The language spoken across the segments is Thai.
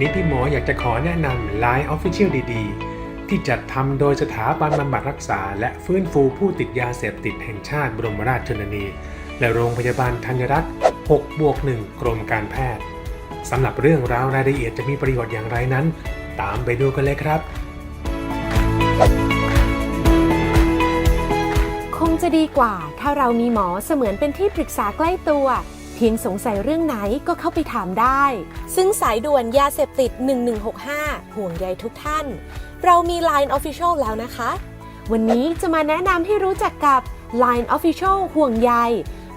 นี้พี่หมออยากจะขอแนะนำ Line Official ดีๆ ที่จัดทำโดยสถาบันบำบัดรักษา และฟื้นฟูผู้ติดยาเสพติดแห่งชาติบรมราชชนนี และโรงพยาบาลธัญรัตน์6บวก1กรมการแพทย์สำหรับเรื่องราวรายละเอียดจะมีประโยชน์อย่างไรนั้น ตามไปดูกันเลยครับ คงจะดีกว่าถ้าเรามีหมอเสมือนเป็นที่ปรึกษาใกล้ตัว พียงสงสัยเรื่องไหนก็เข้าไปถามได้ ซึ่งสายด่วนยาเสพติด 1165 ห่วงใยทุกท่าน เรามี Line Official แล้วนะคะ วันนี้จะมาแนะนำให้รู้จักกับ Line Official ห่วงใย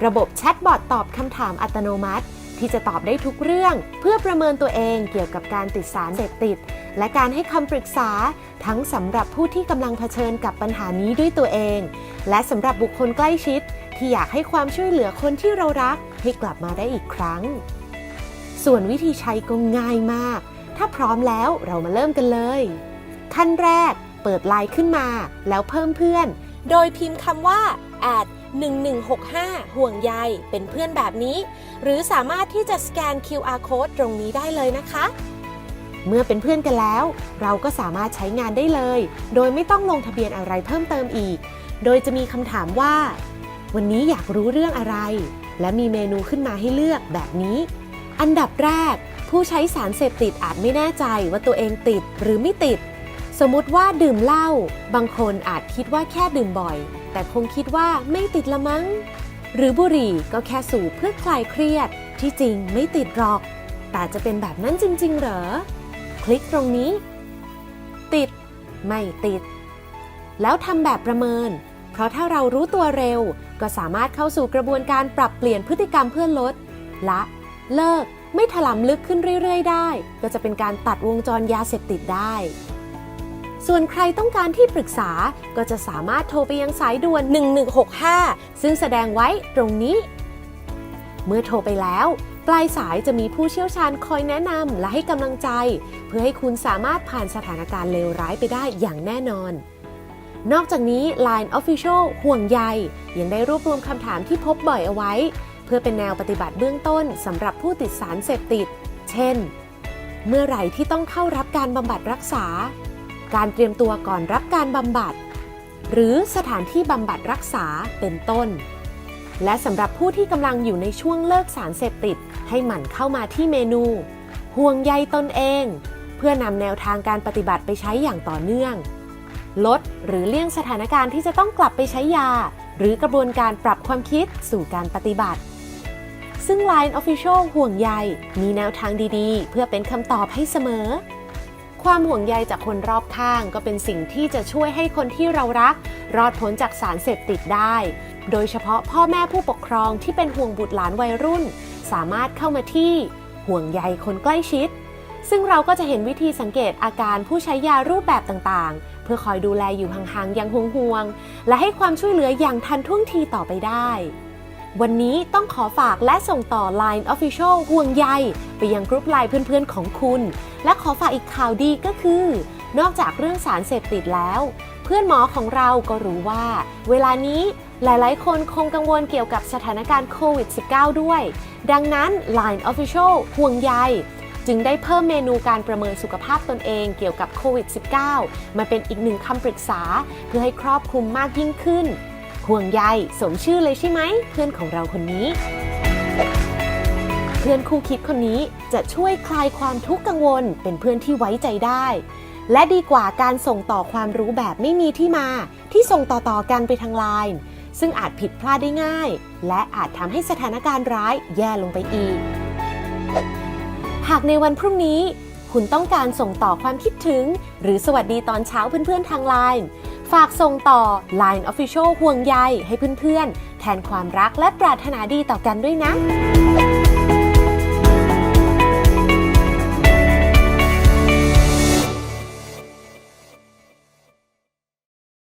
ระบบแชทบอทตอบคำถามอัตโนมัติ ที่จะตอบได้ทุกเรื่อง เพื่อประเมินตัวเองเกี่ยวกับการติดสารเสพติด และการให้คำปรึกษาทั้งสำหรับผู้ที่กำลังเผชิญกับปัญหานี้ด้วยตัวเอง และสำหรับบุคคลใกล้ชิด ที่อยากให้ความช่วยเหลือคนที่เรารัก ให้กลับมาได้อีกครั้ง ส่วนวิธีใช้ก็ง่ายมาก ถ้าพร้อมแล้วเรามาเริ่มกันเลย ขั้นแรก เปิดไลน์ขึ้นมา แล้วเพิ่มเพื่อน โดยพิมพ์คำว่า add 1165 ห่วงใยเป็นเพื่อนแบบนี้ หรือสามารถที่จะสแกน QR code ตรงนี้ได้เลยนะคะ เมื่อเป็นเพื่อนกันแล้ว เราก็สามารถใช้งานได้เลย โดยไม่ต้องลงทะเบียนอะไรเพิ่มเติมอีก โดยจะมีคำถามว่า วันนี้อยากรู้เรื่องอะไร และมีเมนูขึ้นมาให้เลือกแบบนี้ อันดับแรก ผู้ใช้สารเสพติดอาจไม่แน่ใจว่าตัวเองติดหรือไม่ติด สมมติว่าดื่มเหล้าบางคนอาจคิดว่าแค่ดื่มบ่อย แต่คงคิดว่าไม่ติดละมั้ง หรือบุหรี่ก็แค่สูบเพื่อคลายเครียด ที่จริงไม่ติดหรอก แต่จะเป็นแบบนั้นจริง ๆ เหรอ คลิกตรงนี้ ติด ไม่ติด แล้วทำแบบประเมิน เพราะถ้าเรารู้ตัวเร็ว ก็สามารถเข้าสู่กระบวนการปรับเปลี่ยนพฤติกรรมเพื่อลด ละ เลิก ไม่ถลำลึกขึ้นเรื่อย ๆ ได้ ก็จะเป็นการตัดวงจรยาเสพติดได้ ส่วนใครต้องการที่ปรึกษาก็จะสามารถโทรไปยังสายด่วน 1165 ซึ่งแสดงไว้ตรงนี้ เมื่อโทรไปแล้วปลายสายจะมีผู้เชี่ยวชาญคอยแนะนำและให้กำลังใจ เพื่อให้คุณสามารถผ่านสถานการณ์เลวร้ายไปได้อย่างแน่นอน นอกจากนี้ Line Official ห่วงใยยังได้รวบรวมคำถามที่พบบ่อยเอาไว้ เพื่อเป็นแนวปฏิบัติเบื้องต้นสำหรับผู้ติดสารเสพติด เช่น เมื่อไหร่ที่ต้องเข้ารับการบำบัดรักษา การเตรียมตัวก่อนรับการบำบัด หรือสถานที่บำบัดรักษาเป็นต้น และสำหรับผู้ที่กำลังอยู่ในช่วงเลิกสารเสพติด ให้หมั่นเข้ามาที่เมนู ห่วงใยตนเอง เพื่อนำแนวทางการปฏิบัติไปใช้อย่างต่อเนื่อง ลดหรือเลี่ยงสถานการณ์ที่จะต้องกลับไปใช้ยา หรือกระบวนการปรับความคิดสู่การปฏิบัติ ซึ่ง Line Official ห่วงใยมีแนวทางดีๆ เพื่อเป็นคำตอบให้เสมอ ความห่วงใยจากคนรอบข้างก็เป็นสิ่งที่จะช่วยให้คนที่เรารัก รอดพ้นจากสารเสพติดได้ โดยเฉพาะพ่อแม่ผู้ปกครองที่เป็นห่วงบุตรหลานวัยรุ่น สามารถเข้ามาที่ห่วงใยคนใกล้ชิด ซึ่งเราก็จะเห็นวิธีสังเกตอาการผู้ใช้ยารูปแบบต่างๆ เพื่อคอยดูแลอยู่ห่างๆ อย่างห่วงๆ และให้ความช่วยเหลืออย่างทันท่วงทีต่อไปได้ วันนี้ต้องขอฝากและส่งต่อ Line Official ห่วงใย ไปยังกรุ๊ปไลน์เพื่อนๆ ของคุณ และขอฝากอีกข่าวดีก็คือ นอกจากเรื่องสารเสพติดแล้ว เพื่อนหมอของเราก็รู้ว่า เวลานี้หลายๆ คนคงกังวลเกี่ยวกับสถานการณ์โควิด -19 ด้วย ดังนั้น Line Official ห่วงใย จึงได้เพิ่มเมนูการประเมินสุขภาพตนเองเกี่ยวกับโควิด -19 มาเป็นอีกหนึ่งคำปรึกษา เพื่อให้ครอบคลุมมากยิ่งขึ้น ห่วงใยสมชื่อเลยใช่ไหม เพื่อนของเราคนนี้ เพื่อนคู่คิดคนนี้จะช่วยคลายความทุกข์กังวล เป็นเพื่อนที่ไว้ใจได้ และดีกว่าการส่งต่อความรู้แบบไม่มีที่มา ที่ส่งต่อๆกันไปทางไลน์ซึ่งอาจผิดพลาดได้ง่าย และอาจทำให้สถานการณ์ร้ายแย่ลงไปอีก หากในวันพรุ่งนี้ คุณต้องการส่งต่อความคิดถึง หรือสวัสดีตอนเช้าเพื่อนๆทางไลน์ฝากส่งต่อ Line Official ห่วงใยให้เพื่อนๆ แทนความรักและปรารถนาดีต่อกันด้วยนะ